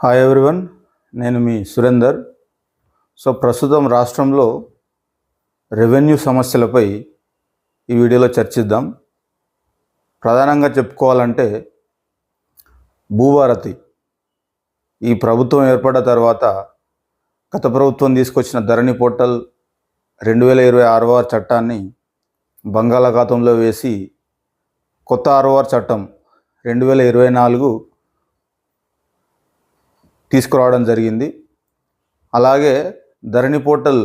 Hi everyone నేను మీ Surender. So ప్రస్తుతం రాష్ట్రంలో రెవెన్యూ సమస్యలపై ఈ వీడియోలో చర్చిద్దాం. ప్రధానంగా చెప్పుకోవాలంటే భూభారతి. ఈ ప్రభుత్వం ఏర్పడ్డ తర్వాత గత ప్రభుత్వం తీసుకొచ్చిన ధరణి పోర్టల్ రెండు వేల ఇరవై ఆరవ చట్టాన్ని బంగాళాఖాతంలో వేసి కొత్త ఆర్ఓఆర్ చట్టం రెండు వేల ఇరవై నాలుగు తీసుకురావడం జరిగింది. అలాగే ధరణి పోర్టల్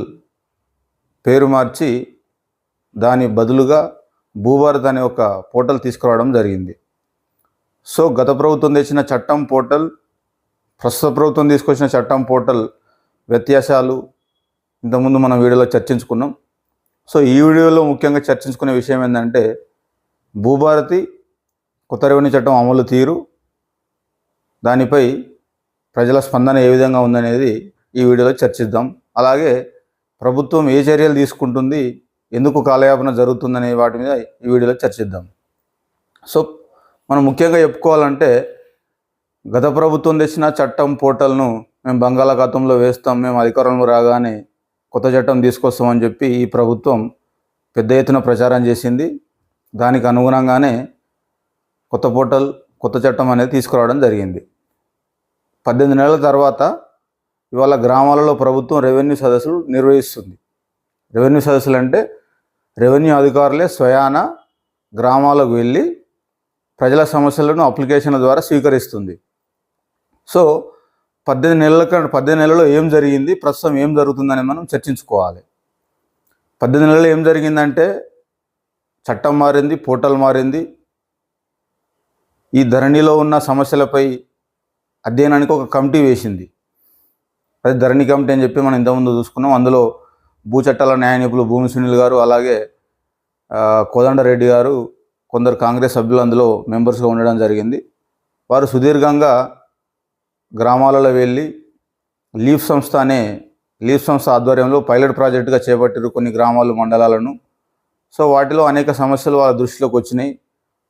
పేరు మార్చి దాని బదులుగా భూభారత్ అనే ఒక పోర్టల్ తీసుకురావడం జరిగింది. సో గత ప్రభుత్వం తెచ్చిన చట్టం పోర్టల్ ప్రస్తుత ప్రభుత్వం తీసుకొచ్చిన చట్టం పోర్టల్ వ్యత్యాసాలు ఇంతకుముందు మనం వీడియోలో చర్చించుకున్నాం. సో ఈ వీడియోలో ముఖ్యంగా చర్చించుకునే విషయం ఏంటంటే భూభారతి కొత్త రెవెన్యూ చట్టం అమలు తీరు దానిపై ప్రజల స్పందన ఏ విధంగా ఉందనేది ఈ వీడియోలో చర్చిద్దాం. అలాగే ప్రభుత్వం ఏ చర్యలు తీసుకుంటుంది ఎందుకు కాలయాపన జరుగుతుందనే వాటి మీద ఈ వీడియోలో చర్చిద్దాం. సో మనం ముఖ్యంగా చెప్పుకోవాలంటే గత ప్రభుత్వం తెచ్చిన చట్టం పోర్టల్ను మేము బంగాళాఖాతంలో వేస్తాం మేము అధికారంలో రాగానే కొత్త చట్టం తీసుకొస్తామని చెప్పి ఈ ప్రభుత్వం పెద్ద ఎత్తున ప్రచారం చేసింది. దానికి అనుగుణంగానే కొత్త పోర్టల్ కొత్త చట్టం అనేది తీసుకురావడం జరిగింది. పద్దెనిమిది నెలల తర్వాత ఇవాళ గ్రామాలలో ప్రభుత్వం రెవెన్యూ సదస్సులు నిర్వహిస్తుంది. రెవెన్యూ సదస్సులు అంటే రెవెన్యూ అధికారులే స్వయాన గ్రామాలకు వెళ్ళి ప్రజల సమస్యలను అప్లికేషన్ల ద్వారా స్వీకరిస్తుంది. సో పద్దెనిమిది నెలల కంటే పద్దెనిమిది నెలల్లో ఏం జరిగింది ప్రస్తుతం ఏం జరుగుతుందని మనం చర్చించుకోవాలి. పద్దెనిమిది నెలలు ఏం జరిగిందంటే చట్టం మారింది పోర్టల్ మారింది. ఈ ధరణిలో ఉన్న సమస్యలపై అధ్యయనానికి ఒక కమిటీ వేసింది. అది ధరణి కమిటీ అని చెప్పి మనం ఇంతకుముందు చూసుకున్నాం. అందులో భూచట్టాల న్యాయ నిపుణులు భూమి సునీల్ గారు అలాగే కోదండరెడ్డి గారు కొందరు కాంగ్రెస్ సభ్యులు అందులో మెంబర్స్గా ఉండడం జరిగింది. వారు సుదీర్ఘంగా గ్రామాలలో వెళ్ళి లీఫ్ సంస్థ అనే లీఫ్ సంస్థ ఆధ్వర్యంలో పైలట్ ప్రాజెక్టుగా చేపట్టారు కొన్ని గ్రామాలు మండలాలను. సో వాటిలో అనేక సమస్యలు వాళ్ళ దృష్టిలోకి వచ్చినాయి.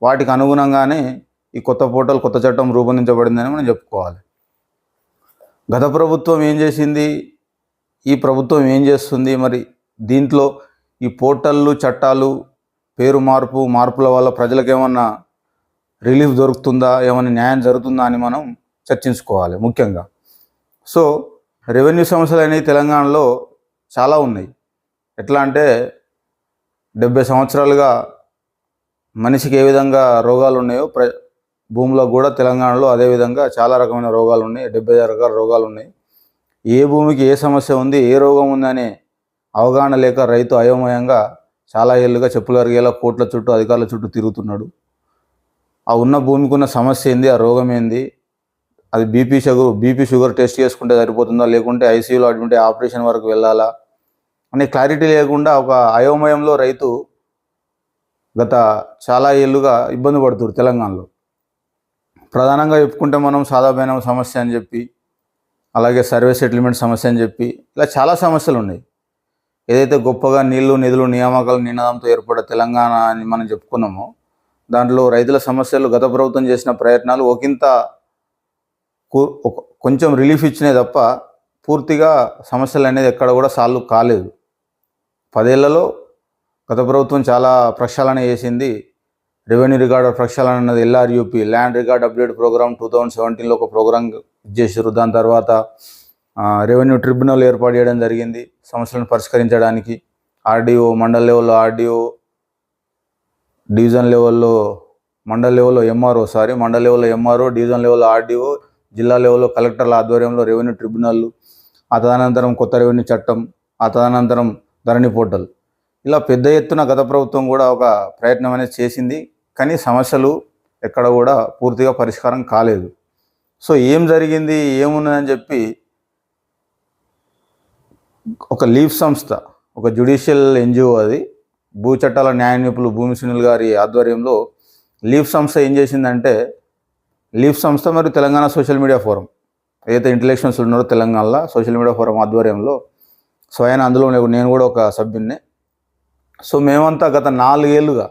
వాటికి అనుగుణంగానే ఈ కొత్త పోర్టల్ కొత్త చట్టం రూపొందించబడిందని మనం చెప్పుకోవాలి. గత ప్రభుత్వం ఏం చేసింది? ఈ ప్రభుత్వం ఏం చేస్తుంది? మరి దీంట్లో ఈ పోర్టళ్ళు చట్టాలు పేరు మార్పు మార్పుల వల్ల ప్రజలకు ఏమన్నా రిలీఫ్ దొరుకుతుందా? ఏమైనా న్యాయం జరుగుతుందా అని మనం చర్చించుకోవాలి ముఖ్యంగా. సో రెవెన్యూ సమస్యలు అనేవి తెలంగాణలో చాలా ఉన్నాయి. ఎట్లా అంటే డెబ్బై సంవత్సరాలుగా మనిషికి ఏ విధంగా రోగాలు ఉన్నాయో ప్ర భూమిలో కూడా తెలంగాణలో అదేవిధంగా చాలా రకమైన రోగాలు ఉన్నాయి. డెబ్బై రకాల రోగాలు ఉన్నాయి. ఏ భూమికి ఏ సమస్య ఉంది ఏ రోగం ఉందనే అవగాహన లేక రైతు అయోమయంగా చాలా ఏళ్ళుగా చెప్పులు అరిగేలా కోట్ల చుట్టూ అధికారుల చుట్టూ తిరుగుతున్నాడు. ఆ ఉన్న భూమికి ఉన్న సమస్య ఏంది ఆ రోగం ఏంది? అది BP sugar BP sugar test చేసుకుంటే సరిపోతుందా? లేకుంటే ఐసీయూలో అటువంటి ఆపరేషన్ వరకు వెళ్ళాలా? అనే క్లారిటీ లేకుండా ఒక అయోమయంలో రైతు గత చాలా ఏళ్ళుగా ఇబ్బంది పడుతున్నారు తెలంగాణలో. ప్రధానంగా చెప్పుకుంటే మనం సాదాబైన సమస్య అని చెప్పి అలాగే సర్వే సెటిల్మెంట్ సమస్య అని చెప్పి ఇలా చాలా సమస్యలు ఉన్నాయి. ఏదైతే గొప్పగా నీళ్ళు నిధులు నియామకాలు నినాదంతో ఏర్పడే తెలంగాణ అని మనం చెప్పుకున్నామో దాంట్లో రైతుల సమస్యలు గత ప్రభుత్వం చేసిన ప్రయత్నాలు ఒకంత ఒక- కొంచెం రిలీఫ్ ఇచ్చినాయి తప్ప పూర్తిగా సమస్యలు అనేది ఎక్కడ కూడా సాల్వ్ కాలేదు. పదేళ్ళలో గత ప్రభుత్వం చాలా ప్రక్షాళన చేసింది రెవెన్యూ రికార్డ్ ప్రక్షాళన అన్నది LRUP land record update programme two thousand సెవెంటీన్లో ఒక ప్రోగ్రామ్ చేసారు దాని తర్వాత రెవెన్యూ ట్రిబ్యునల్ ఏర్పాటు చేయడం జరిగింది. సమస్యలను పరిష్కరించడానికి ఆర్డీఓ మండల్ లెవెల్లో ఆర్డీఓ డివిజన్ లెవెల్లో మండల్ లెవెల్లో ఎంఆర్ఓ సారీ మండల్ లెవెల్లో ఎంఆర్ఓ డివిజన్ లెవెల్లో ఆర్డీఓ జిల్లా లెవెల్లో కలెక్టర్ల ఆధ్వర్యంలో రెవెన్యూ ట్రిబ్యునల్ ఆ తదనంతరం కొత్త రెవెన్యూ చట్టం ఆ తదనంతరం ధరణి పోర్టల్. ఇలా పెద్ద ఎత్తున గత ప్రభుత్వం కూడా ఒక ప్రయత్నం అనేది చేసింది. కానీ సమస్యలు ఎక్కడ కూడా పూర్తిగా పరిష్కారం కాలేదు. సో ఏం జరిగింది ఏమున్నదని చెప్పి ఒక లీఫ్ సంస్థ ఒక జ్యుడిషియల్ ఎన్జిఓ అది భూ చట్టాల న్యాయ నిపుణులు భూమి సునీల్ గారి ఆధ్వర్యంలో లీఫ్ సంస్థ ఏం చేసిందంటే లీఫ్ సంస్థ మరియు తెలంగాణ సోషల్ మీడియా ఫోరం ఏదైతే ఇంటలెక్షన్స్ ఉన్నారో తెలంగాణలో సోషల్ మీడియా ఫోరం ఆధ్వర్యంలో స్వయం అందులో నేను- నేను కూడా ఒక సభ్యున్నే సో మేమంతా గత నాలుగేళ్ళుగా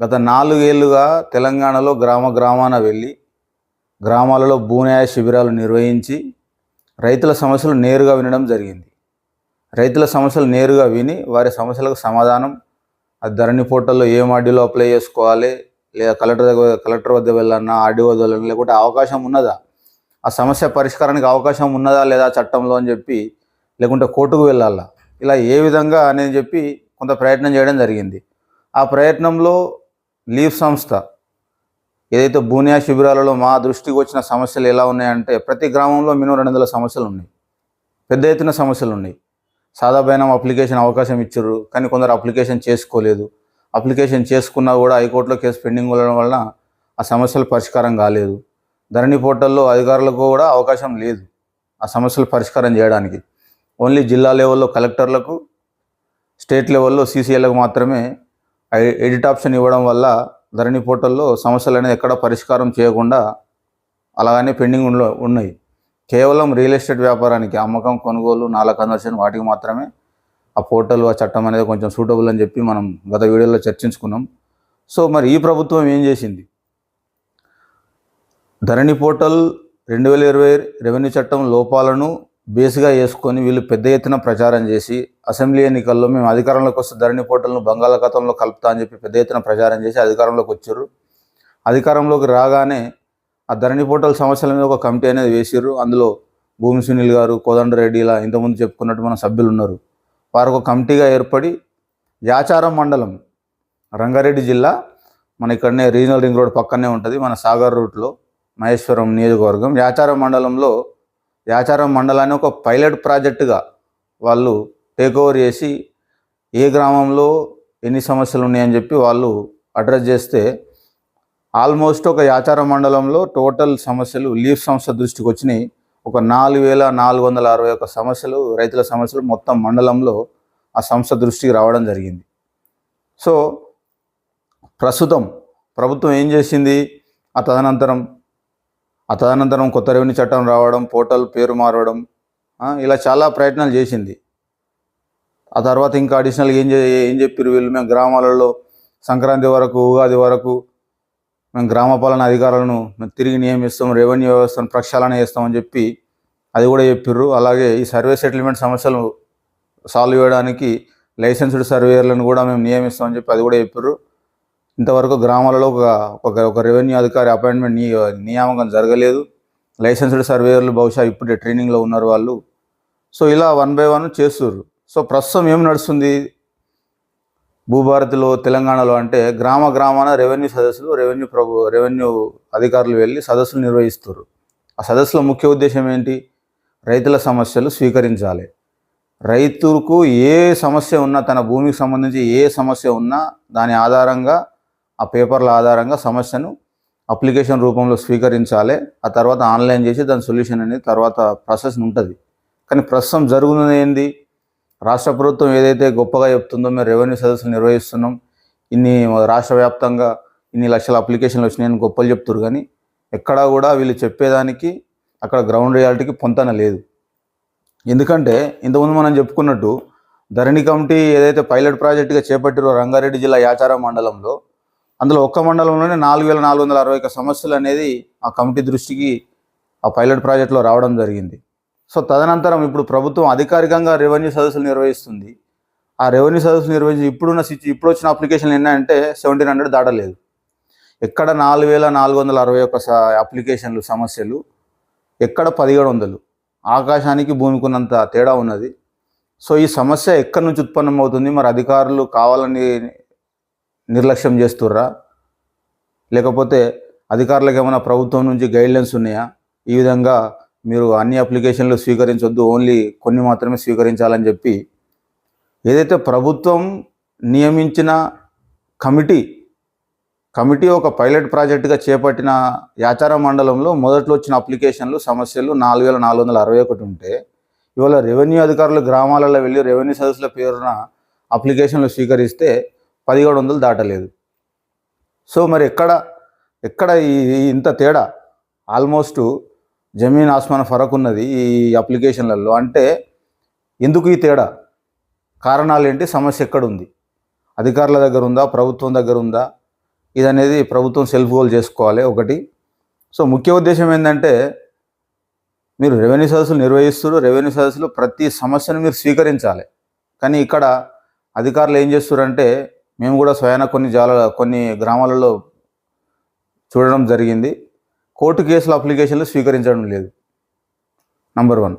గత నాలుగేళ్ళుగా తెలంగాణలో గ్రామ గ్రామాన వెళ్ళి గ్రామాలలో భూన్యాయ శిబిరాలు నిర్వహించి రైతుల సమస్యలు నేరుగా వినడం జరిగింది. రైతుల సమస్యలు నేరుగా విని వారి సమస్యలకు సమాధానం అది ధరణి పోర్టల్లో ఏ మాడ్యూల్లో అప్లై చేసుకోవాలి లేదా కలెక్టర్ దగ్గర కలెక్టర్ వద్ద వెళ్ళన్నా ఆర్డీఓ వద్ద వెళ్ళినా లేకుంటే అవకాశం ఉన్నదా? ఆ సమస్య పరిష్కారానికి అవకాశం ఉన్నదా లేదా చట్టంలో అని చెప్పి లేకుంటే కోర్టుకు వెళ్ళాలా? ఇలా ఏ విధంగా అని చెప్పి కొంత ప్రయత్నం చేయడం జరిగింది. ఆ ప్రయత్నంలో లీవ్ సంస్థ. ఏదైతే బూనియా శిబిరాలలో మా దృష్టికి వచ్చిన సమస్యలు ఎలా ఉన్నాయంటే ప్రతి గ్రామంలో మినిమం రెండు వందల సమస్యలు ఉన్నాయి. పెద్ద ఎత్తున సమస్యలు ఉన్నాయి. సాదాబైనం అప్లికేషన్ అవకాశం ఇచ్చారు కానీ కొందరు అప్లికేషన్ చేసుకోలేదు. అప్లికేషన్ చేసుకున్నా కూడా హైకోర్టులో కేసు పెండింగ్ ఉండడం వలన ఆ సమస్యలు పరిష్కారం కాలేదు. ధరణి పోర్టల్లో అధికారులకు కూడా అవకాశం లేదు ఆ సమస్యలు పరిష్కారం చేయడానికి. ఓన్లీ జిల్లా లెవెల్లో కలెక్టర్లకు స్టేట్ లెవెల్లో సీసీఎల్లకు మాత్రమే ఎడిట్ ఆప్షన్ ఇవ్వడం వల్ల ధరణి పోర్టల్లో సమస్యలు అనేది ఎక్కడ పరిష్కారం చేయకుండా అలాగనే పెండింగ్ ఉండ ఉన్నాయి. కేవలం రియల్ ఎస్టేట్ వ్యాపారానికి అమ్మకం కొనుగోలు నాల కన్వర్షన్ వాటికి మాత్రమే ఆ పోర్టల్ ఆ చట్టం అనేది కొంచెం సూటబుల్ అని చెప్పి మనం గత వీడియోలో చర్చించుకున్నాం. సో మరి ఈ ప్రభుత్వం ఏం చేసింది? ధరణి పోర్టల్ రెండు వేల ఇరవై రెవెన్యూ చట్టం లోపాలను బేస్గా వేసుకొని వీళ్ళు పెద్ద ఎత్తున ప్రచారం చేసి అసెంబ్లీ ఎన్నికల్లో మేము అధికారంలోకి వస్తే ధరణి పోటలను బంగాళాఖాతంలో కలుపుతా అని చెప్పి పెద్ద ఎత్తున ప్రచారం చేసి అధికారంలోకి వచ్చారు. అధికారంలోకి రాగానే ఆ ధరణి పోటల సమస్యల మీద ఒక కమిటీ అనేది వేసారు అందులో భూమి సునీల్ గారు కోదండరెడ్డి ఇలా ఇంతకుముందు చెప్పుకున్నట్టు మన సభ్యులు ఉన్నారు. వారు ఒక కమిటీగా ఏర్పడి యాచారం మండలం రంగారెడ్డి జిల్లా మన ఇక్కడనే రీజనల్ రింగ్ రోడ్ పక్కనే ఉంటుంది. మన సాగర్ రూట్లో మహేశ్వరం నియోజకవర్గం. యాచారం మండలంలో యాచారం మండలాన్ని ఒక పైలట్ ప్రాజెక్టుగా వాళ్ళు టేక్ ఓవర్ చేసి ఏ గ్రామంలో ఎన్ని సమస్యలు ఉన్నాయని చెప్పి వాళ్ళు అడ్రస్ చేస్తే ఆల్మోస్ట్ ఒక యాచార మండలంలో టోటల్ సమస్యలు లీఫ్ సంస్థ దృష్టికి వచ్చినాయి. ఒక నాలుగు వేల నాలుగు వందల అరవై ఒక్క సమస్యలు రైతుల సమస్యలు మొత్తం మండలంలో ఆ సంస్థ దృష్టికి రావడం జరిగింది. సో ప్రస్తుతం ప్రభుత్వం ఏం చేసింది? ఆ తదనంతరం ఆ తదనంతరం కొత్త రెవెన్యూ చట్టం రావడం పోర్టల్ పేరు మారడం ఇలా చాలా ప్రయత్నాలు చేసింది. ఆ తర్వాత ఇంకా అడిషనల్గా ఏం చే ఏం చెప్పారు వీళ్ళు? మేము గ్రామాలలో సంక్రాంతి వరకు ఉగాది వరకు మేము గ్రామ పాలన అధికారులను మేము తిరిగి నియమిస్తాం రెవెన్యూ వ్యవస్థను ప్రక్షాళన చేస్తామని చెప్పి అది కూడా చెప్పిర్రు. అలాగే ఈ సర్వే సెటిల్మెంట్ సమస్యలు సాల్వ్ చేయడానికి లైసెన్స్డ్ సర్వేయర్లను కూడా మేము నియమిస్తామని చెప్పి అది కూడా చెప్పారు ఇంతవరకు గ్రామాలలో ఒక ఒక రెవెన్యూ అధికారి అపాయింట్మెంట్ నియ నియామకం జరగలేదు. లైసెన్స్డ్ సర్వేయర్లు బహుశా ఇప్పుడే ట్రైనింగ్లో ఉన్నారు వాళ్ళు. సో ఇలా వన్ బై వన్ చేస్తుర్రు. సో ప్రస్తుతం ఏం నడుస్తుంది? భూభారతిలో తెలంగాణలో అంటే గ్రామ గ్రామాన రెవెన్యూ సదస్సులు రెవెన్యూ ప్రభు రెవెన్యూ అధికారులు వెళ్ళి సదస్సులు నిర్వహిస్తారు ఆ సదస్సుల ముఖ్య ఉద్దేశం ఏంటి? రైతుల సమస్యలు స్వీకరించాలి. రైతుకు ఏ సమస్య ఉన్నా తన భూమికి సంబంధించి ఏ సమస్య ఉన్నా దాని ఆధారంగా ఆ పేపర్ల ఆధారంగా సమస్యను అప్లికేషన్ రూపంలో స్వీకరించాలి. ఆ తర్వాత ఆన్లైన్ చేసి దాని సొల్యూషన్ అనేది తర్వాత ప్రాసెస్ ఉంటుంది. కానీ ప్రస్తుతం జరుగుతున్నది ఏంది? రాష్ట్ర ప్రభుత్వం ఏదైతే గొప్పగా చెప్తుందో మేము రెవెన్యూ సదస్సులు నిర్వహిస్తున్నాం. ఇన్ని రాష్ట్ర వ్యాప్తంగా ఇన్ని లక్షల అప్లికేషన్లు వచ్చినాయని గొప్పలు చెప్తురు కానీ ఎక్కడా కూడా వీళ్ళు చెప్పేదానికి అక్కడ గ్రౌండ్ రియాలిటీకి పొంతన లేదు. ఎందుకంటే ఇంతకుముందు మనం చెప్పుకున్నట్టు ధరణి కమిటీ ఏదైతే పైలట్ ప్రాజెక్టుగా చేపట్టిరో రంగారెడ్డి జిల్లా యాచారం మండలంలో అందులో ఒక్క మండలంలోనే నాలుగు వేల నాలుగు వందల అరవై ఒక్క సమస్యలు అనేది ఆ కమిటీ దృష్టికి ఆ పైలట్ ప్రాజెక్టులో రావడం జరిగింది. సో తదనంతరం ఇప్పుడు ప్రభుత్వం అధికారికంగా రెవెన్యూ సదస్సులు నిర్వహిస్తుంది. ఆ రెవెన్యూ సదస్సులు నిర్వహించి ఇప్పుడున్న సిచ్యు ఇప్పుడు వచ్చిన అప్లికేషన్లు ఏంటంటే సెవెంటీన్ హండ్రెడ్ దాటలేదు. ఎక్కడ నాలుగు వేల నాలుగు వందల అరవై ఒక్క స- అప్లికేషన్లు సమస్యలు ఎక్కడ పదిహేడు వందలు. ఆకాశానికి భూమికున్నంత తేడా ఉన్నది. సో ఈ సమస్య ఎక్కడి నుంచి ఉత్పన్నం అవుతుంది మరి అధికారులు కావాలని నిర్లక్ష్యం చేస్తుర్రా? లేకపోతే అధికారులకు ఏమైనా ప్రభుత్వం నుంచి గైడ్లైన్స్ ఉన్నాయా? ఈ విధంగా మీరు అన్ని అప్లికేషన్లు స్వీకరించొద్దు ఓన్లీ కొన్ని మాత్రమే స్వీకరించాలని చెప్పి ఏదైతే ప్రభుత్వం నియమించిన కమిటీ కమిటీ ఒక పైలట్ ప్రాజెక్టుగా చేపట్టిన యాచారం మండలంలో మొదట్లో వచ్చిన అప్లికేషన్లు సమస్యలు నాలుగు వేల నాలుగు వందల అరవై ఒకటి ఉంటే ఇవాళ రెవెన్యూ అధికారులు గ్రామాలలో వెళ్ళి రెవెన్యూ సదస్సుల పేరున అప్లికేషన్లు స్వీకరిస్తే పదిహేడు వందలు దాటలేదు. సో మరి ఎక్కడ ఎక్కడ ఈ ఇంత తేడా? ఆల్మోస్ట్ జమీన్ ఆస్మాన్ ఫరక్ ఉన్నది ఈ అప్లికేషన్లలో. అంటే ఎందుకు ఈ తేడా? కారణాలు ఏంటి? సమస్య ఎక్కడ ఉంది అధికారుల దగ్గర ఉందా? ప్రభుత్వం దగ్గర ఉందా? ఇది అనేది ప్రభుత్వం సెల్ఫ్ గోల్ చేసుకోవాలి ఒకటి. సో ముఖ్య ఉద్దేశం ఏంటంటే మీరు రెవెన్యూ సదస్సులు నిర్వహిస్తారు రెవెన్యూ సదస్సులో ప్రతి సమస్యను మీరు స్వీకరించాలి. కానీ ఇక్కడ అధికారులు ఏం చేస్తారంటే మేము కూడా స్వయాన కొన్ని జాల కొన్ని గ్రామాలలో చూడడం జరిగింది. కోర్టు కేసుల అప్లికేషన్లు స్వీకరించడం లేదు. నంబర్ వన్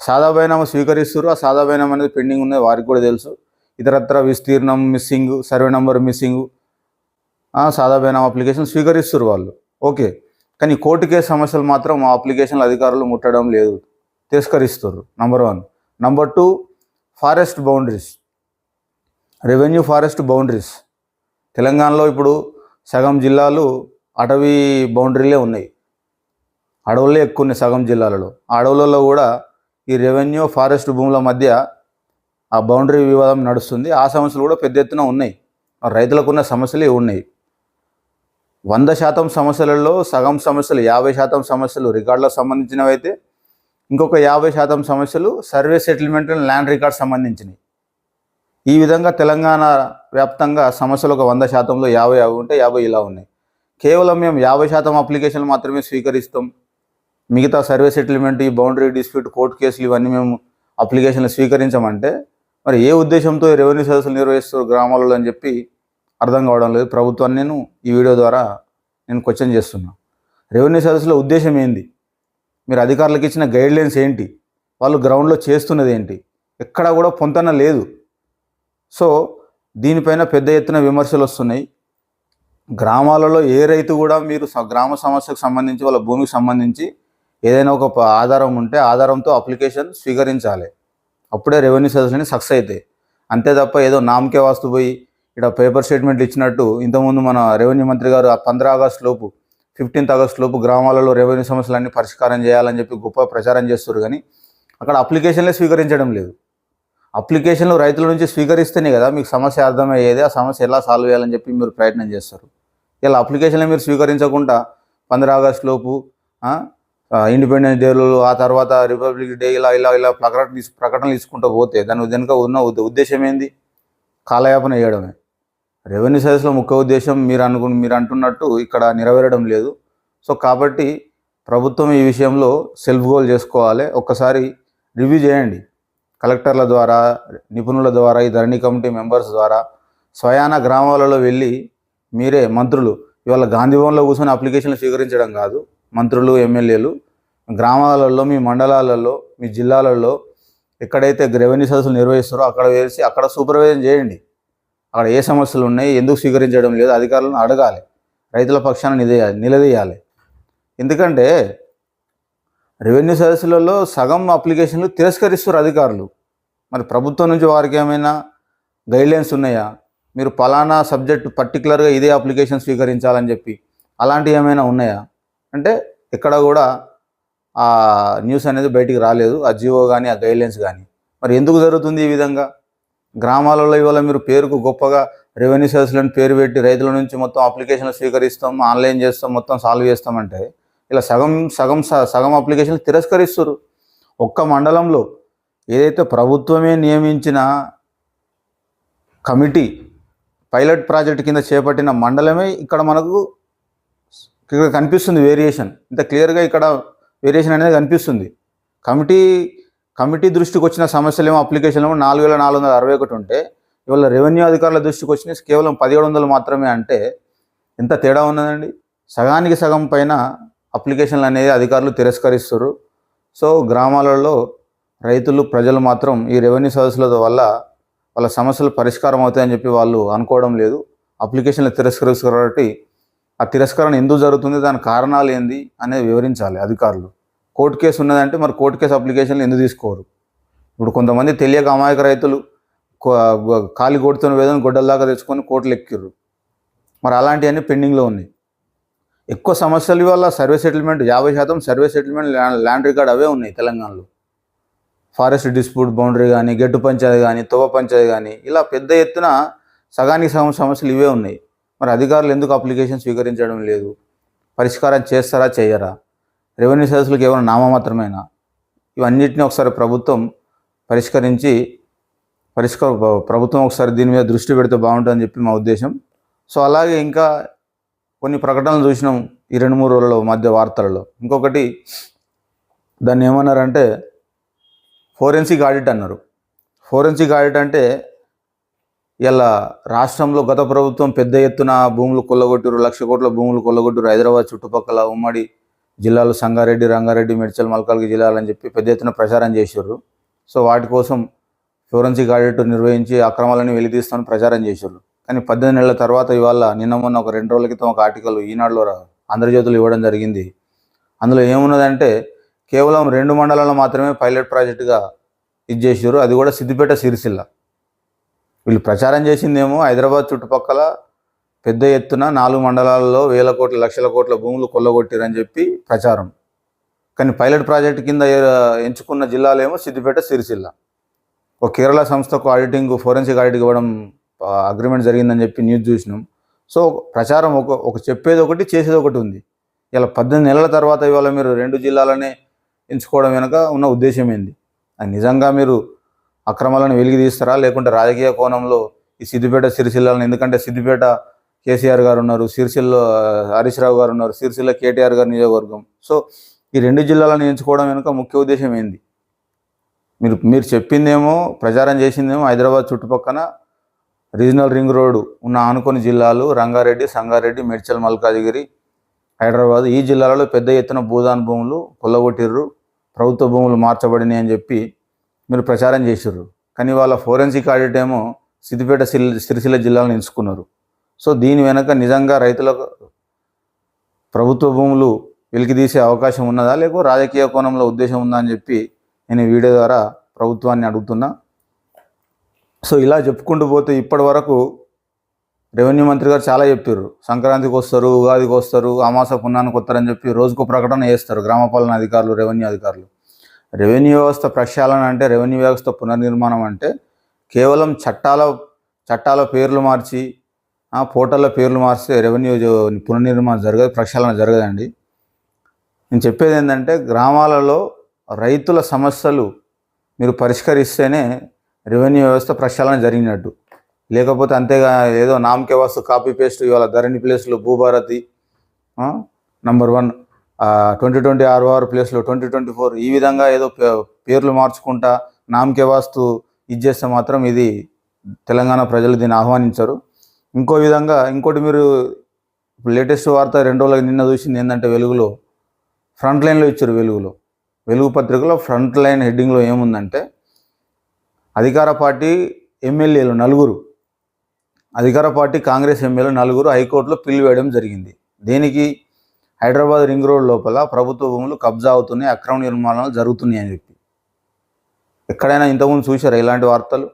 సాదా బైనామా స్వీకరిస్తారు ఆ సాదా బైనామా అనేది పెండింగ్ ఉన్నది వారికి కూడా తెలుసు. ఇతరత్ర విస్తీర్ణం మిస్సింగ్ సర్వే నంబర్ మిస్సింగ్ సాదా బైనామా అప్లికేషన్ స్వీకరిస్తారు వాళ్ళు. ఓకే. కానీ కోర్టు కేసు సమస్యలు మాత్రం ఆ అప్లికేషన్లు అధికారులు ముట్టడం లేదు. తిరస్కరిస్తారు number one number two forest boundaries revenue forest boundaries. తెలంగాణలో ఇప్పుడు సగం జిల్లాలు అటవీ బౌండరీలే ఉన్నాయి. అడవులే ఎక్కువ ఉన్నాయి సగం జిల్లాలలో. అడవులలో కూడా ఈ రెవెన్యూ ఫారెస్ట్ భూముల మధ్య ఆ బౌండరీ వివాదం నడుస్తుంది. ఆ సమస్యలు కూడా పెద్ద ఎత్తున ఉన్నాయి. రైతులకు ఉన్న సమస్యలు ఉన్నాయి. వంద శాతం సమస్యలలో సగం సమస్యలు యాభై శాతం సమస్యలు రికార్డులకు సంబంధించినవి అయితే ఇంకొక యాభై శాతం సమస్యలు survey settlement and land record సంబంధించినవి ఈ విధంగా తెలంగాణ వ్యాప్తంగా సమస్యలు ఒక వంద శాతంలో యాభై అవి ఉంటే యాభై ఇలా ఉన్నాయి. కేవలం మేము యాభై శాతం అప్లికేషన్లు మాత్రమే స్వీకరిస్తాం. మిగతా సర్వే సెటిల్మెంట్ ఈ బౌండరీ డిస్ప్యూట్ కోర్టు కేసులు ఇవన్నీ మేము అప్లికేషన్లు స్వీకరించమంటే మరి ఏ ఉద్దేశంతో రెవెన్యూ సదస్సులు నిర్వహిస్తారు గ్రామాలలో అని చెప్పి అర్థం కావడం లేదు. ప్రభుత్వాన్ని నేను ఈ వీడియో ద్వారా నేను క్వశ్చన్ చేస్తున్నా. రెవెన్యూ సదస్సుల ఉద్దేశం ఏంది? మీరు అధికారులకు ఇచ్చిన గైడ్లైన్స్ ఏంటి? వాళ్ళు గ్రౌండ్లో చేస్తున్నది ఏంటి? ఎక్కడా కూడా పొంతన లేదు. సో దీనిపైన పెద్ద ఎత్తున విమర్శలు వస్తున్నాయి. గ్రామాలలో ఏ రైతు కూడా మీరు గ్రామ సమస్యకు సంబంధించి వాళ్ళ భూమికి సంబంధించి ఏదైనా ఒక ప- ఆధారం ఉంటే ఆధారంతో అప్లికేషన్ స్వీకరించాలి. అప్పుడే రెవెన్యూ సదస్సులని సక్సెస్ అవుతాయి. అంతే తప్ప ఏదో నామకే వాస్తు పోయి ఇక్కడ పేపర్ స్టేట్మెంట్ ఇచ్చినట్టు ఇంతకుముందు మన రెవెన్యూ మంత్రి గారు ఆ పంద్రా ఆగస్టు లోపు ఫిఫ్టీన్త్ ఆగస్ట్ లోపు గ్రామాలలో రెవెన్యూ సమస్యలన్నీ పరిష్కారం చేయాలని చెప్పి గొప్ప ప్రచారం చేస్తారు కానీ అక్కడ అప్లికేషన్లే స్వీకరించడం లేదు. అప్లికేషన్లు రైతుల నుంచి స్వీకరిస్తేనే కదా మీకు సమస్య అర్థమయ్యేది ఆ సమస్య ఎలా సాల్వ్ చేయాలని చెప్పి మీరు ప్రయత్నం చేస్తారు. ఇలా అప్లికేషన్లు మీరు స్వీకరించకుండా పంద్రా ఆగస్ట్ లోపు ఇండిపెండెన్స్ డేలు ఆ తర్వాత రిపబ్లిక్ డే ఇలా ఇలా ఇలా ప్రకటన ప్రకటనలు తీసుకుంటూ పోతే దాని వెనుక ఉన్న ఉద్దేశం ఏంది? కాలయాపన చేయడమే. రెవెన్యూ సర్వీస్లో ముఖ్య ఉద్దేశం మీరు అనుకు మీరు అంటున్నట్టు ఇక్కడ నెరవేరడం లేదు. సో కాబట్టి ప్రభుత్వం ఈ విషయంలో సెల్ఫ్ గోల్ చేసుకోవాలి. ఒక్కసారి రివ్యూ చేయండి. కలెక్టర్ల ద్వారా నిపుణుల ద్వారా ఈ ధరణి కమిటీ మెంబర్స్ ద్వారా స్వయాన గ్రామాలలో వెళ్ళి మీరే మంత్రులు. ఇవాళ గాంధీభవన్లో కూర్చొని అప్లికేషన్లు స్వీకరించడం కాదు. మంత్రులు ఎమ్మెల్యేలు గ్రామాలలో మీ మండలాలలో మీ జిల్లాలలో ఎక్కడైతే రెవెన్యూ సదస్సులు నిర్వహిస్తారో అక్కడ వేసి అక్కడ సూపర్వైజన్ చేయండి. అక్కడ ఏ సమస్యలు ఉన్నాయి ఎందుకు స్వీకరించడం లేదు అధికారులను అడగాలి. రైతుల పక్షాన నిలదీయాలి. ఎందుకంటే రెవెన్యూ సదస్సులలో సగం అప్లికేషన్లు తిరస్కరిస్తారు అధికారులు. మరి ప్రభుత్వం నుంచి వారికి ఏమైనా గైడ్లైన్స్ ఉన్నాయా? మీరు పలానా సబ్జెక్ట్ పర్టికులర్గా ఇదే అప్లికేషన్ స్వీకరించాలని చెప్పి అలాంటివి ఏమైనా ఉన్నాయా? అంటే ఎక్కడ కూడా ఆ న్యూస్ అనేది బయటికి రాలేదు ఆ జియో కానీ ఆ గైడ్లైన్స్ కానీ మరి ఎందుకు జరుగుతుంది ఈ విధంగా? గ్రామాలలో ఇవాళ మీరు పేరుకు గొప్పగా రెవెన్యూ సర్వీసులను పేరు పెట్టి రైతుల నుంచి మొత్తం అప్లికేషన్లు స్వీకరిస్తాం ఆన్లైన్ చేస్తాం మొత్తం సాల్వ్ చేస్తామంటే ఇలా సగం సగం స- సగం అప్లికేషన్లు తిరస్కరిస్తారు ఒక్క మండలంలో ఏదైతే ప్రభుత్వమే నియమించిన కమిటీ పైలట్ ప్రాజెక్ట్ కింద చేపట్టిన మండలమే ఇక్కడ మనకు ఇక్కడ కనిపిస్తుంది వేరియేషన్. ఇంత క్లియర్గా ఇక్కడ వేరియేషన్ అనేది కనిపిస్తుంది. కమిటీ కమిటీ దృష్టికి వచ్చిన సమస్యలేమో అప్లికేషన్ ఏమో నాలుగు వేల నాలుగు వందల అరవై ఒకటి ఉంటే ఇవాళ రెవెన్యూ అధికారుల దృష్టికి వచ్చిన కేవలం పదిహేడు వందలు మాత్రమే అంటే ఎంత తేడా ఉన్నదండి? సగానికి సగం పైన అప్లికేషన్లు అనేది అధికారులు తిరస్కరిస్తారు సో గ్రామాలలో రైతులు ప్రజలు మాత్రం ఈ రెవెన్యూ సదస్సుల వల్ల వాళ్ళ సమస్యలు పరిష్కారం అవుతాయని చెప్పి వాళ్ళు అనుకోవడం లేదు. అప్లికేషన్లు తిరస్కరిస్తారు కాబట్టి ఆ తిరస్కరణ ఎందుకు జరుగుతుంది దాని కారణాలు ఏంది అనేది వివరించాలి అధికారులు. కోర్టు కేసు ఉన్నదంటే మరి కోర్టు కేసు అప్లికేషన్లు ఎందుకు తీసుకోరు? ఇప్పుడు కొంతమంది తెలియక అమాయక రైతులు కాలి కొడుతున్న వేదన గొడ్డల దాకా తెచ్చుకొని కోర్టులు ఎక్కిర్రు. మరి అలాంటివన్నీ పెండింగ్లో ఉన్నాయి. ఎక్కువ సమస్యల వల్ల సర్వే సెటిల్మెంట్ యాభై శాతం సర్వే సెటిల్మెంట్ ల్యాండ్ రికార్డ్ అవే ఉన్నాయి తెలంగాణలో. ఫారెస్ట్ డిస్ప్యూట్ బౌండరీ కానీ గెట్టు పంచాయతీ కానీ తువ్వ పంచాయతీ కానీ ఇలా పెద్ద ఎత్తున సగానికి సగం సమస్యలు ఇవే ఉన్నాయి. మరి అధికారులు ఎందుకు అప్లికేషన్ స్వీకరించడం లేదు? పరిష్కారం చేస్తారా చేయరా? రెవెన్యూ సర్వీసులకు ఏమైనా నామమాత్రమేనా? ఇవన్నిటిని ఒకసారి ప్రభుత్వం పరిష్కరించి పరిష్కార ప్రభుత్వం ఒకసారి దీని మీద దృష్టి పెడితే బాగుంటుందని చెప్పి మా ఉద్దేశం. సో అలాగే ఇంకా కొన్ని ప్రకటనలు చూసినాం ఈ రెండు మూడు రోజుల మధ్య వార్తలలో. ఇంకొకటి దాన్ని ఏమన్నారంటే ఫోరెన్సిక్ ఆడిట్ అన్నారు. ఫోరెన్సిక్ ఆడిట్ అంటే ఇలా రాష్ట్రంలో గత ప్రభుత్వం పెద్ద ఎత్తున భూములు కొల్లగొట్టారు లక్ష కోట్ల భూములు కొల్లగొట్టారు హైదరాబాద్ చుట్టుపక్కల ఉమ్మడి జిల్లాలు సంగారెడ్డి రంగారెడ్డి మేడ్చల్ మల్కాల్గి జిల్లాలని చెప్పి పెద్ద ఎత్తున ప్రచారం చేశారు సో వాటి కోసం ఫోరెన్సిక్ ఆడిట్ నిర్వహించి అక్రమాలను వెలితీస్తామని ప్రచారం చేశారు కానీ పద్దెనిమిది నెలల తర్వాత ఇవాళ నిన్న మొన్న ఒక రెండు రోజుల క్రితం ఒక ఆర్టికల్ ఈనాడులో ఆంధ్రజ్యోతులు ఇవ్వడం జరిగింది. అందులో ఏమున్నదంటే కేవలం రెండు మండలాల్లో మాత్రమే పైలట్ ప్రాజెక్టుగా ఇది చేశారు అది కూడా సిద్దిపేట సిరిసిల్ల. వీళ్ళు ప్రచారం చేసిందేమో హైదరాబాద్ చుట్టుపక్కల పెద్ద ఎత్తున నాలుగు మండలాల్లో వేల కోట్ల లక్షల కోట్ల భూములు కొల్లగొట్టిరని చెప్పి ప్రచారం. కానీ పైలట్ ప్రాజెక్ట్ కింద ఎంచుకున్న జిల్లాలేమో సిద్దిపేట సిరిసిల్ల. ఒక కేరళ సంస్థకు ఆడిటింగ్ ఫోరెన్సిక్ ఆడిట్ ఇవ్వడం అగ్రిమెంట్ జరిగిందని చెప్పి న్యూస్ చూసినాం. సో ప్రచారం ఒక ఒక చెప్పేది ఒకటి చేసేది ఒకటి ఉంది. ఇలా పద్దెనిమిది నెలల తర్వాత ఇవాళ మీరు రెండు జిల్లాలనే ఎంచుకోవడం వెనుక ఉన్న ఉద్దేశం ఏంది? అది నిజంగా మీరు అక్రమాలను వెలికి తీస్తారా? లేకుంటే రాజకీయ కోణంలో ఈ సిద్దిపేట సిరిసిల్లాలను ఎందుకంటే సిద్దిపేట కేసీఆర్ గారు ఉన్నారు సిరిసిల్ల హరీష్ రావు గారు ఉన్నారు సిరిసిల్ల కేటీఆర్ గారు నియోజకవర్గం. సో ఈ రెండు జిల్లాలను ఎంచుకోవడం వెనుక ముఖ్య ఉద్దేశం ఏంది? మీరు మీరు చెప్పిందేమో ప్రచారం చేసిందేమో హైదరాబాద్ చుట్టుపక్కన రీజనల్ రింగ్ రోడ్డు ఉన్న ఆనుకొని జిల్లాలు రంగారెడ్డి సంగారెడ్డి మేడ్చల్ మల్కాజిగిరి హైదరాబాద్ ఈ జిల్లాలలో పెద్ద ఎత్తున భూదాన్ భూములు కొల్లగొట్టిర్రు. ప్రభుత్వ భూములు మార్చబడినాయి అని చెప్పి మీరు ప్రచారం చేసిర్రు. కానీ వాళ్ళ ఫోరెన్సిక్ ఆడిట్ ఏమో సిద్దిపేట సిల్ సిరిసిల్ల జిల్లాలను ఎంచుకున్నారు. సో దీని వెనక నిజంగా రైతులకు ప్రభుత్వ భూములు వెలికితీసే అవకాశం ఉన్నదా? లేకపోతే రాజకీయ కోణంలో ఉద్దేశం ఉందా అని చెప్పి నేను ఈ వీడియో ద్వారా ప్రభుత్వాన్ని అడుగుతున్నా. సో ఇలా చెప్పుకుంటూ పోతే ఇప్పటి వరకు రెవెన్యూ మంత్రి గారు చాలా చెప్పారు. సంక్రాంతికి వస్తారు ఉగాదికి వస్తారు అమాస పుణ్యానికి వస్తారని చెప్పి రోజుకు ప్రకటన చేస్తారు గ్రామపాలన అధికారులు రెవెన్యూ అధికారులు. రెవెన్యూ వ్యవస్థ ప్రక్షాళన అంటే రెవెన్యూ వ్యవస్థ పునర్నిర్మాణం అంటే కేవలం చట్టాల చట్టాల పేర్లు మార్చి పోర్టల్ల పేర్లు మార్చితే రెవెన్యూ పునర్నిర్మాణం జరగదు ప్రక్షాళన జరగదండి. నేను చెప్పేది ఏంటంటే గ్రామాలలో రైతుల సమస్యలు మీరు పరిష్కరిస్తేనే రెవెన్యూ వ్యవస్థ ప్రక్షాళన జరిగినట్టు. లేకపోతే అంతేగా ఏదో నామకే వస్తు కాపీ పేస్ట్ ఇవాళ ధరణి ప్లేస్లో Bhubharati number one twenty twenty ఆరు ఆరు ప్లేస్లో ట్వంటీ ట్వంటీ ఫోర్ ఈ విధంగా ఏదో పే- పేర్లు మార్చుకుంటా నామకే వాస్తు ఇది చేస్తే మాత్రం ఇది తెలంగాణ ప్రజలు దీన్ని ఆహ్వానించరు. ఇంకో విధంగా ఇంకోటి మీరు లేటెస్ట్ వార్త రెండు రోజుల నిన్న చూసింది ఏంటంటే వెలుగులో ఫ్రంట్ లైన్లో ఇచ్చారు వెలుగులో. వెలుగు పత్రికలో ఫ్రంట్ లైన్ హెడ్డింగ్లో ఏముందంటే అధికార పార్టీ ఎమ్మెల్యేలు నలుగురు. అధికార పార్టీ కాంగ్రెస్ ఎమ్మెల్యేలు నలుగురు హైకోర్టులో పిల్లు వేయడం జరిగింది. దీనికి హైదరాబాద్ రింగ్ రోడ్ లోపల ప్రభుత్వ భూములు కబ్జా అవుతున్నాయి అక్రమ నిర్మాణాలు జరుగుతున్నాయి అని చెప్పి. ఎక్కడైనా ఇంతకుముందు చూశారా ఇలాంటి వార్తలు?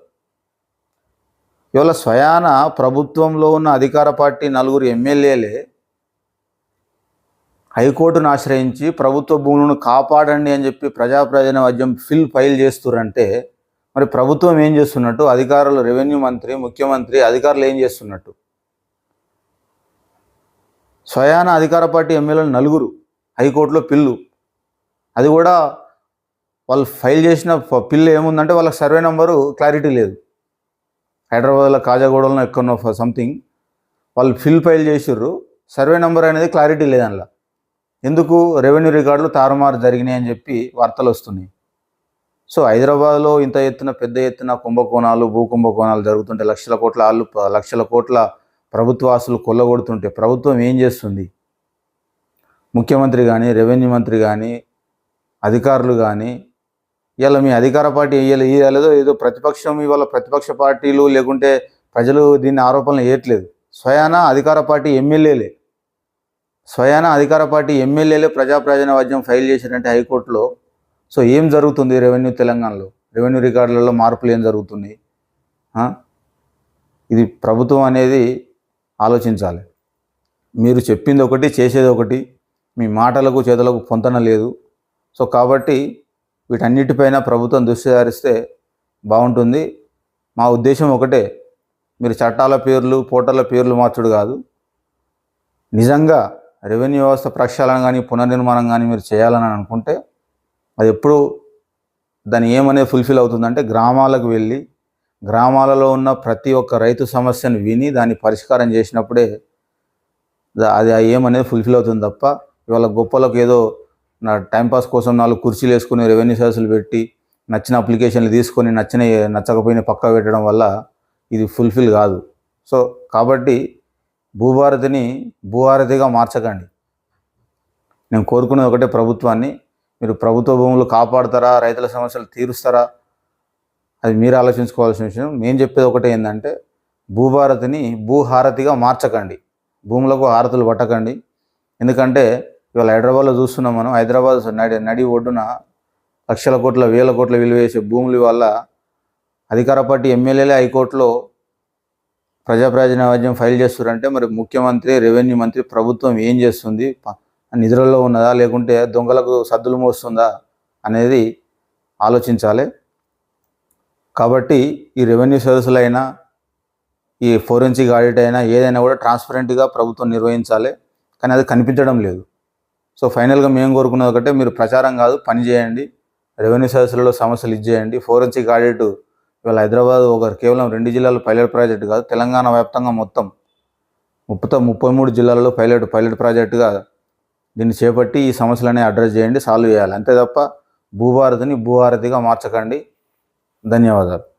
ఇవాళ స్వయాన ప్రభుత్వంలో ఉన్న అధికార పార్టీ నలుగురు ఎమ్మెల్యేలే హైకోర్టును ఆశ్రయించి ప్రభుత్వ భూములను కాపాడండి అని చెప్పి ప్రజా మధ్యం ఫిల్ ఫైల్ చేస్తురంటే మరి ప్రభుత్వం ఏం చేస్తున్నట్టు? అధికారులు రెవెన్యూ మంత్రి ముఖ్యమంత్రి అధికారులు ఏం చేస్తున్నట్టు? స్వయాన అధికార పార్టీ ఎమ్మెల్యేలు నలుగురు హైకోర్టులో పిల్లు. అది కూడా వాళ్ళు ఫైల్ చేసిన ఫ- పిల్లు ఏముందంటే వాళ్ళ సర్వే నెంబరు క్లారిటీ లేదు. హైదరాబాద్లో కాజాగూడలో ఎక్కడో సంథింగ్. వాళ్ళు ఫిల్ ఫైల్ చేసిర్రు. సర్వే నెంబర్ అనేది క్లారిటీ లేదు అందులో ఎందుకు? రెవెన్యూ రికార్డులు తారుమారు జరిగినాయి అని చెప్పి వార్తలు వస్తున్నాయి. సో హైదరాబాద్లో ఇంత ఎత్తున పెద్ద ఎత్తున కుంభకోణాలు భూ కుంభకోణాలు జరుగుతుంటే లక్షల కోట్ల ఆళ్ళు లక్షల కోట్ల ప్రభుత్వ ఆస్తులు కొల్లగొడుతుంటే ప్రభుత్వం ఏం చేస్తుంది? ముఖ్యమంత్రి కానీ రెవెన్యూ మంత్రి కానీ అధికారులు కానీ ఇవాళ మీ అధికార పార్టీ ఇవ్వలేదో ఏదో ప్రతిపక్షం ఇవాళ ప్రతిపక్ష పార్టీలు లేకుంటే ప్రజలు దీన్ని ఆరోపణలు వేయట్లేదు స్వయాన అధికార పార్టీ ఎమ్మెల్యేలే. స్వయానా అధికార పార్టీ ఎమ్మెల్యేలే ప్రజా వాద్యం ఫైల్ చేశారంటే హైకోర్టులో సో ఏం జరుగుతుంది రెవెన్యూ తెలంగాణలో? రెవెన్యూ రికార్డులలో మార్పులు ఏం జరుగుతున్నాయి? ఇది ప్రభుత్వం అనేది ఆలోచించాలి. మీరు చెప్పింది ఒకటి చేసేది ఒకటి మీ మాటలకు చేతులకు పొంతన లేదు. సో కాబట్టి వీటన్నిటిపైన ప్రభుత్వం దృష్టి సారిస్తే బాగుంటుంది. మా ఉద్దేశం ఒకటే మీరు చట్టాల పేర్లు పోటల పేర్లు మార్చుడు కాదు. నిజంగా రెవెన్యూ వ్యవస్థ ప్రక్షాళన కానీ పునర్నిర్మాణం కానీ మీరు చేయాలని అనుకుంటే అది ఎప్పుడు దాని ఏమనేది ఫుల్ఫిల్ అవుతుందంటే గ్రామాలకు వెళ్ళి గ్రామాలలో ఉన్న ప్రతి ఒక్క రైతు సమస్యను విని దాన్ని పరిష్కారం చేసినప్పుడే అది ఆ ఏమనేది ఫుల్ఫిల్ అవుతుంది తప్ప ఇవాళ గొప్పలకు ఏదో నా టైంపాస్ కోసం నాలుగు కుర్చీలు వేసుకుని రెవెన్యూ సర్వీసులు పెట్టి నచ్చిన అప్లికేషన్లు తీసుకొని నచ్చిన నచ్చకపోయిన పక్క పెట్టడం వల్ల ఇది ఫుల్ఫిల్ కాదు. సో కాబట్టి భూభారతిని భూభారతిగా మార్చకండి. నేను కోరుకునేది ఒకటే ప్రభుత్వాన్ని మీరు ప్రభుత్వ భూములు కాపాడుతారా? రైతుల సమస్యలు తీరుస్తారా? అది మీరు ఆలోచించుకోవాల్సిన విషయం. నేను చెప్పేది ఒకటే ఏంటంటే భూభారతిని భూహారతిగా మార్చకండి. భూములకు హారతులు పట్టకండి. ఎందుకంటే ఇవాళ హైదరాబాద్లో చూస్తున్నాం మనం హైదరాబాద్ నడి నడి ఒడ్డున లక్షల కోట్ల వేల కోట్ల విలువ వేసే భూముల వల్ల అధికార పార్టీ ఎమ్మెల్యేలే హైకోర్టులో ప్రజా ఫైల్ చేస్తున్నారంటే మరి ముఖ్యమంత్రి రెవెన్యూ మంత్రి ప్రభుత్వం ఏం చేస్తుంది? నిద్రలో నిధులలో ఉన్నదా లేకుంటే దొంగలకు సద్దులు మోస్తుందా అనేది ఆలోచించాలి. కాబట్టి ఈ రెవెన్యూ సర్వీసులైనా ఈ ఫోరెన్సిక్ ఆడిట్ అయినా ఏదైనా కూడా ట్రాన్స్పరెంట్గా ప్రభుత్వం నిర్వహించాలి. కానీ అది కనిపించడం లేదు. సో ఫైనల్గా మేము కోరుకున్నది ఒకటే మీరు ప్రచారం కాదు పని చేయండి. రెవెన్యూ సర్వీసులలో సమస్యలు ఇచ్చేయండి ఫోరెన్సిక్ ఆడిట్ ఇవాళ హైదరాబాద్ ఒక కేవలం రెండు జిల్లాలు పైలట్ ప్రాజెక్ట్ కాదు తెలంగాణ వ్యాప్తంగా మొత్తం ముప్పై ముప్పై మూడు జిల్లాలలో పైలట్ పైలట్ ప్రాజెక్టుగా దీన్ని చేపట్టి ఈ సమస్యలనే అడ్రస్ చేయండి సాల్వ్ చేయాలి. అంతే తప్ప భూభారతిని భూభారతిగా మార్చకండి. ధన్యవాదాలు.